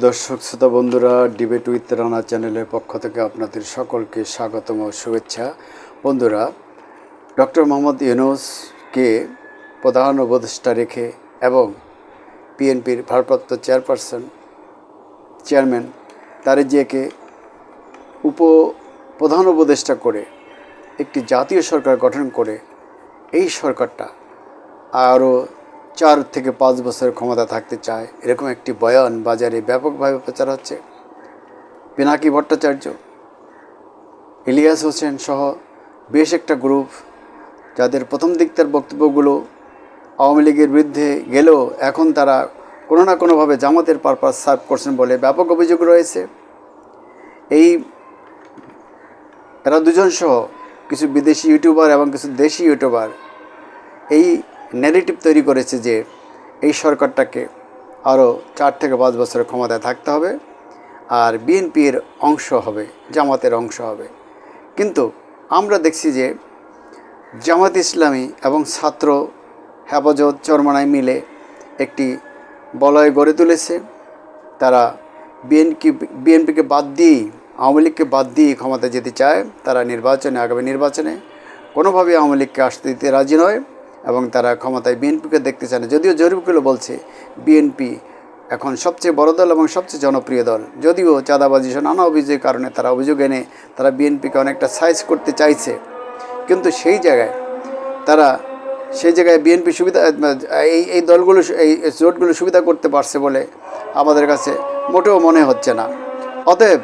দর্শক, শ্রোতা বন্ধুরা ডিবেট উইথ রানা চ্যানেলের পক্ষ থেকে আপনাদের সকলকে স্বাগতম ও শুভেচ্ছা। বন্ধুরা, ডক্টর মোহাম্মদ ইউনুসকে প্রধান উপদেষ্টা রেখে এবং বিএনপির ভারপ্রাপ্ত চেয়ারপারসন, চেয়ারম্যান তারেক জিয়াকে উপ প্রধান উপদেষ্টা করে একটি জাতীয় সরকার গঠন করে, এই সরকারটা আরও চার থেকে পাঁচ বছর ক্ষমতা থাকতে চায়। এরকম একটি বয়ান বাজারে ব্যাপকভাবে প্রচার হচ্ছে। পিনাকি ভট্টাচার্য, ইলিয়াস হোসেন সহ বেশ একটা গ্রুপ, যাদের প্রথম দিক তার বক্তব্যগুলো আওয়ামী লীগের বিরুদ্ধে গেলেও এখন তারা কোনো না কোনোভাবে জামাতের পারপাস সার্ভ করছেন বলে ব্যাপক অভিযোগ রয়েছে। এই এরা দুজন সহ কিছু বিদেশি ইউটিউবার এবং কিছু দেশি ইউটিউবার। এই ন্যারেটিভ তৈরি করেছে যে এই সরকারটাকে আরও চার থেকে পাঁচ বছরের ক্ষমতায় থাকতে হবে আর বিএনপির অংশ হবে, জামাতের অংশ হবে। কিন্তু আমরা দেখছি যে জামাত ইসলামী এবং ছাত্র হেফাজত চরমানায় মিলে একটি বলয় গড়ে তুলেছে। তারা বিএনপি, বিএনপিকে বাদ দিয়েই, আওয়ামী লীগকে বাদ দিয়ে ক্ষমতা যেতে চায়, তারা নির্বাচনে, আগামী নির্বাচনে কোনোভাবেই আওয়ামী লীগকে আসতে দিতে রাজি নয়। এবং তারা ক্ষমতায় বিএনপিকে দেখতে চায় না। যদিও জরিপগুলো বলছে, বিএনপি এখন সবচেয়ে বড় দল এবং সবচেয়ে জনপ্রিয় দল। যদিও চাঁদাবাজি নানা অভিযোগের কারণে তারা অভিযোগ এনে তারা বিএনপিকে অনেকটা সাইজ করতে চাইছে। কিন্তু সেই জায়গায় তারা, সেই জায়গায় বিএনপি সুবিধা এই এই দলগুলো, এই জোটগুলো সুবিধা করতে পারছে বলে আমাদের কাছে মোটেও মনে হচ্ছে না। অতএব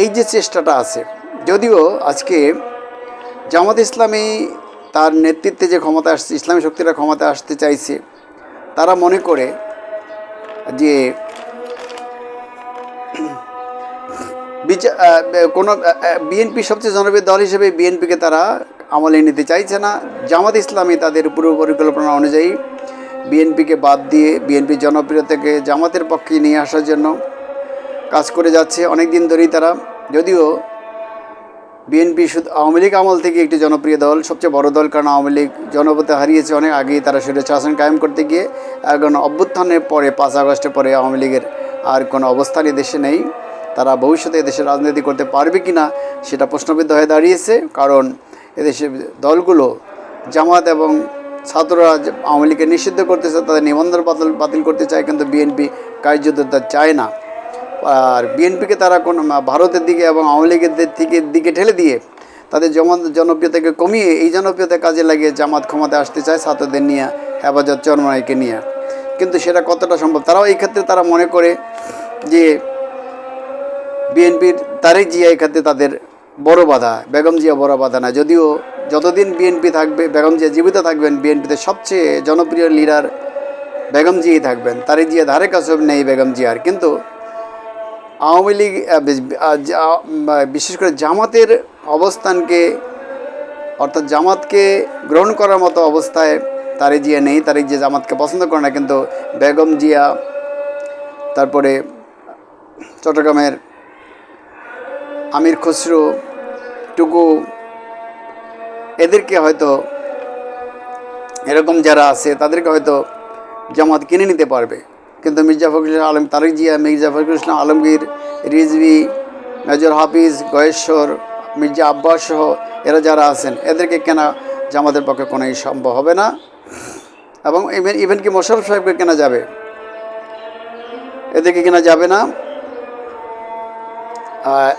এই যে চেষ্টাটা আছে, যদিও আজকে জামাত ইসলামী তার নেতৃত্বে যে ক্ষমতা আসছে ইসলামী শক্তিরা ক্ষমতা আসতে চাইছে তারা মনে করে যে বিচা- আহ, কোনো বিএনপি সবচেয়ে জনপ্রিয় দল হিসেবে বিএনপিকে তারা আমলে নিতে চাইছে না। জামাত ইসলামী তাদের পূর্ব পরিকল্পনা অনুযায়ী বিএনপিকে বাদ দিয়ে বিএনপি জনপ্রিয়তাকে জামাতের পক্ষে নিয়ে আসার জন্য কাজ করে যাচ্ছে। অনেক দিন ধরেই তারা যদিও বিএনপি শুধু আওয়ামী লীগ আমল থেকে একটি জনপ্রিয় দল, সবচেয়ে বড় দল কারণ আওয়ামী লীগ জনপথে হারিয়েছে অনেক আগেই, তারা স্বৈর শাসন কায়েম করতে গিয়ে এখন অভ্যুত্থানের পরে, পাঁচ আগস্টের পরে আওয়ামী লীগের আর কোনো অবস্থানই দেশে নেই। তারা ভবিষ্যতে এদেশে রাজনীতি করতে পারবে কি না সেটা প্রশ্নবিদ্ধ হয়ে দাঁড়িয়েছে কারণ এদেশে দলগুলো জামাত এবং ছাত্ররা আওয়ামী লীগকে নিষিদ্ধ করতেছে তাদের নিবন্ধন বাতিল বাতিল করতে চায়, কিন্তু বিএনপি কার্যত চায় না। আর বিএনপিকে তারা কোন ভারতের দিকে এবং আওয়ামী লীগের দিক দিকে ঠেলে দিয়ে তাদের জমা জনপ্রিয়তাকে কমিয়ে এই জনপ্রিয়তা কাজে লাগিয়ে জামাত ক্ষমতায় আসতে চায় ছাত্রদের নিয়ে, হেফাজত চরমাইকে নিয়ে। কিন্তু সেটা কতটা সম্ভব? তারাও এই ক্ষেত্রে তারা মনে করে যে বিএনপির তারেক জিয়া ক্ষেত্রে তাদের বড় বাধা, বেগম জিয়া বড় বাধা না। যদিও যতদিন বিএনপি থাকবে, বেগম জিয়া জীবিত থাকবেন, বিএনপিতে সবচেয়ে জনপ্রিয় লিডার বেগম জিয়াই থাকবেন। তারেক জিয়া ধারে কাছে নেই বেগম জিয়ার কিন্তু আওয়ামী লীগ বিশেষ করে জামাতের অবস্থানকে, অর্থাৎ জামাতকে গ্রহণ করার মতো অবস্থায় তারেক জিয়া নেই। তারেক জিয়া জামাতকে পছন্দ করে না, কিন্তু বেগম জিয়া, তারপরে চট্টগ্রামের আমির খসরু, টুকু, এদেরকে হয়তো এরকম যারা আছে, তাদেরকে হয়তো জামাত কিনে নিতে পারবে। কিন্তু মির্জা ফখরুল ইসলাম আলম, তারেক জিয়া মির্জা ফখরুল ইসলাম আলমগীর, রিজভি, মেজর হাফিজ, গয়েশ্বর, মির্জা আব্বাস সহ এরা যারা আছেন, এদেরকে কেনা জামাতের পক্ষে কোনোই সম্ভব হবে না। এবং ইভেন ইভেন কি মোশারফ সাহেবকে কেনা যাবে? এদেরকে কেনা যাবে না।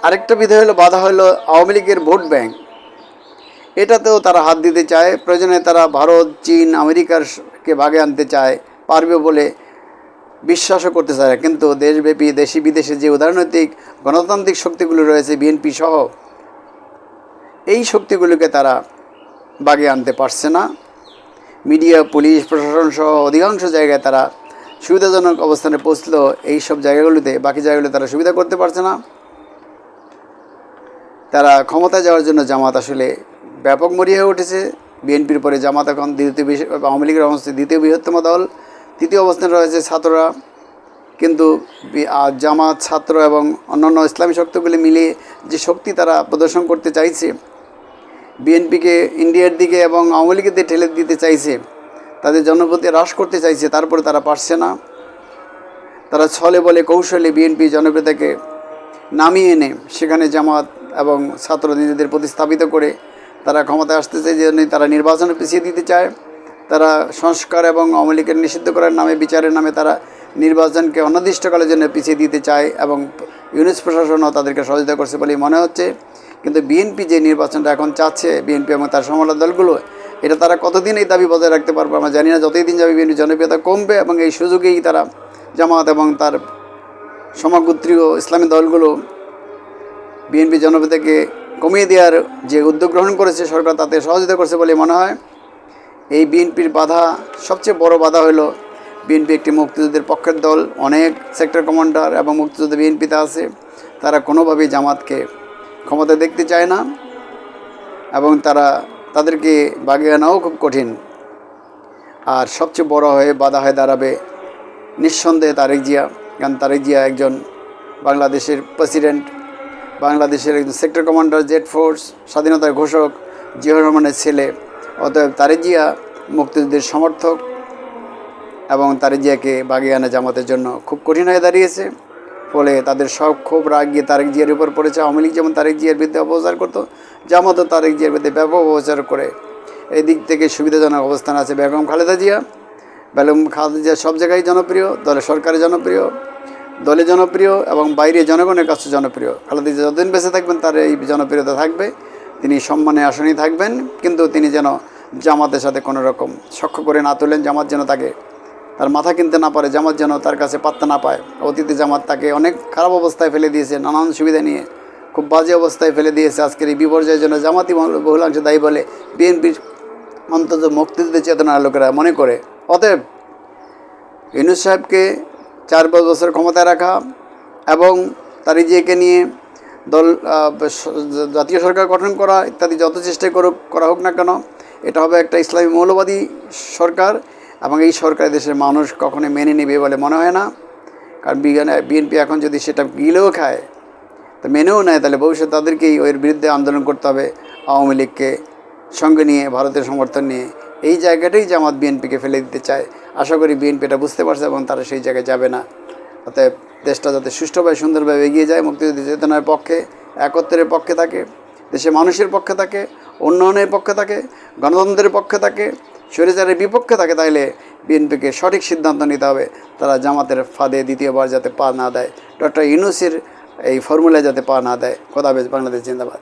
আরেকটা বিধে হলো, বাধা হলো আওয়ামী লীগের ভোট ব্যাংক। এটাতেও তারা হাত দিতে চায়। প্রয়োজনে তারা ভারত, চীন, আমেরিকার কে ভাগে আনতে চায়, পারবে বলে বিশ্বাসও করতে চায়। কিন্তু দেশব্যাপী, দেশি বিদেশে যে উদারনৈতিক, গণতান্ত্রিক শক্তিগুলো রয়েছে, বিএনপি সহ, এই শক্তিগুলোকে তারা বাগে আনতে পারছে না। মিডিয়া, পুলিশ, প্রশাসন সহ অধিকাংশ জায়গায় তারা সুবিধাজনক অবস্থানে পৌঁছলেও এই সব জায়গাগুলোতে, বাকি জায়গাগুলো তারা সুবিধা করতে পারছে না। তারা ক্ষমতায় যাওয়ার জন্য জামাত আসলে ব্যাপক মরিয়া হয়ে উঠেছে। বিএনপির পরে জামাত এখন দ্বিতীয় আওয়ামী লীগের অবস্থায় দ্বিতীয় বৃহত্তম দল। তৃতীয় অবস্থানে রয়েছে ছাত্ররা। কিন্তু জামাত, ছাত্র এবং অন্যান্য ইসলামী শক্তিগুলি মিলিয়ে যে শক্তি তারা প্রদর্শন করতে চাইছে, বিএনপিকে ইন্ডিয়ার দিকে এবং আওয়ামী লীগের দিকে ঠেলে দিতে চাইছে, তাদের জনপ্রতি হ্রাস করতে চাইছে, তারপরে তারা পারছে না। তারা ছলে বলে কৌশলে বিএনপি জনপ্রিয়তাকে নামিয়ে এনে সেখানে জামাত এবং ছাত্র নিজেদের প্রতিস্থাপিত করে তারা ক্ষমতায় আসতেছে যে জন্যই তারা নির্বাচনে পিছিয়ে দিতে চায়। তারা সংস্কার এবং আওয়ামী নিষিদ্ধ করার নামে, বিচারের নামে তারা নির্বাচনকে অনির্দিষ্টকালের জন্য পিছিয়ে দিতে চায় এবং ইউনিস প্রশাসনও তাদেরকে সহযোগিতা করছে বলেই মনে হচ্ছে। কিন্তু বিএনপি যে নির্বাচনটা এখন চাচ্ছে, বিএনপি এবং তার সমলা দলগুলো, এটা তারা কতদিন এই দাবি বজায় রাখতে পারবে আমরা জানি না। যতই দিন যাবে বিএনপি জনপ্রিয়তা কমবে এবং এই সুযোগেই তারা জামাত এবং তার সমগোত্রীয় ইসলামী দলগুলো বিএনপি জনপ্রিয়তাকে কমিয়ে দেওয়ার যে উদ্যোগ গ্রহণ করেছে সরকার, তাতে সহযোগিতা করছে বলে মনে হয়। এই বিএনপির বাধা, সবচেয়ে বড় বাধা হলো বিএনপি একটি মুক্তিযুদ্ধের পক্ষের দল। অনেক সেক্টর কমান্ডার এবং মুক্তিযুদ্ধ বিএনপিতে আছে। তারা কোনোভাবেই জামাতকে ক্ষমতা দেখতে চায় না এবং তারা তাদেরকে বাগিয়ে আনাও খুব কঠিন। আর সবচেয়ে বড় হয়ে বাধা হয়ে দাঁড়াবে নিঃসন্দেহে তারেক জিয়া, কারণ তারেক জিয়া একজন বাংলাদেশের প্রেসিডেন্ট, বাংলাদেশের একজন সেক্টর কমান্ডার, জেড ফোর্স, স্বাধীনতার ঘোষক, জিয়াউর রহমানের ছেলে। অতএব তারেক জিয়া মুক্তিযুদ্ধের সমর্থক এবং তারেক জিয়াকে বাগিয়ে জামাতের জন্য খুব কঠিন হয়ে দাঁড়িয়েছে। ফলে তাদের সব ক্ষোভ, রাগ গিয়ে তারেক জিয়ার উপর পড়েছে। আওয়ামী লীগ যেমন তারেক জিয়ার বিরুদ্ধে অপপ্রচার করতো, জামাতও তারেক জিয়ার বিরুদ্ধে ব্যাপক অপপ্রচার করে। এই দিক থেকে সুবিধাজনক অবস্থান আছে বেগম খালেদা জিয়া। বেগম খালেদা জিয়া সব জায়গায় জনপ্রিয়, দলে সরকারে জনপ্রিয়, দলে জনপ্রিয় এবং বাইরে জনগণের কাছে জনপ্রিয়। খালেদা জিয়া যতদিন বেঁচে থাকবেন, তার এই জনপ্রিয়তা থাকবে। তিনি সম্মানে আসনেই থাকবেন, কিন্তু তিনি যেন জামাতের সাথে কোনো রকম সখ্য করে না তোলেন জামাত যেন তাকে তার মাথা কিনতে না পারে, জামাত যেন তার কাছে পাত্তা না পায়। অতীতে জামাত তাকে অনেক খারাপ অবস্থায় ফেলে দিয়েছে, নানান সুবিধা নিয়ে খুব বাজে অবস্থায় ফেলে দিয়েছে। আজকের এই বিপর্যয়ের জন্য জামাতি বহুলাংশ দায়ী বলে বিএনপির অন্তত মুক্তিযুদ্ধ চেতনার লোকেরা মনে করে। অতএব ইউনুস সাহেবকে চার পাঁচ বছর ক্ষমতায় রাখা এবং তার জিয়াকে নিয়ে দল জাতীয় সরকার গঠন করা ইত্যাদি যত চেষ্টাই করুক, করা হোক না কেন, এটা হবে একটা ইসলামী মৌলবাদী সরকার এবং এই সরকার দেশের মানুষ কখনোই মেনে নেবে বলে মনে হয় না। কারণ বিজ্ঞানে, বিএনপি এখন যদি সেটা গিলেও খায়, তো মেনেও নেয়, তাহলে ভবিষ্যতে তাদেরকেই ওর বিরুদ্ধে আন্দোলন করতে হবে আওয়ামী লীগকে সঙ্গে নিয়ে, ভারতের সমর্থন নিয়ে। এই জায়গাটাই জামাত বিএনপিকে ফেলে দিতে চায়। আশা করি বিএনপি এটা বুঝতে পারছে এবং তারা সেই জায়গায় যাবে না। অতএব দেশটা যাতে সুষ্ঠুভাবে, সুন্দরভাবে এগিয়ে যায় মুক্তিযুদ্ধ চেতনার পক্ষে একত্রের পক্ষে থাকে, দেশে মানুষের পক্ষে থাকে, উন্নয়নের পক্ষে থাকে, গণতন্ত্রের পক্ষে থাকে স্বৈরাচারের বিপক্ষে থাকে, তাইলে বিএনপিকে সঠিক সিদ্ধান্ত নিতে হবে। তারা জামাতের ফাঁদে দ্বিতীয়বার যাতে পা না দেয়। ডক্টর ইউনুসের এই ফর্মুলায় যাতে পা না দেয়। খোদাবেজ বাংলাদেশ জিন্দাবাদ।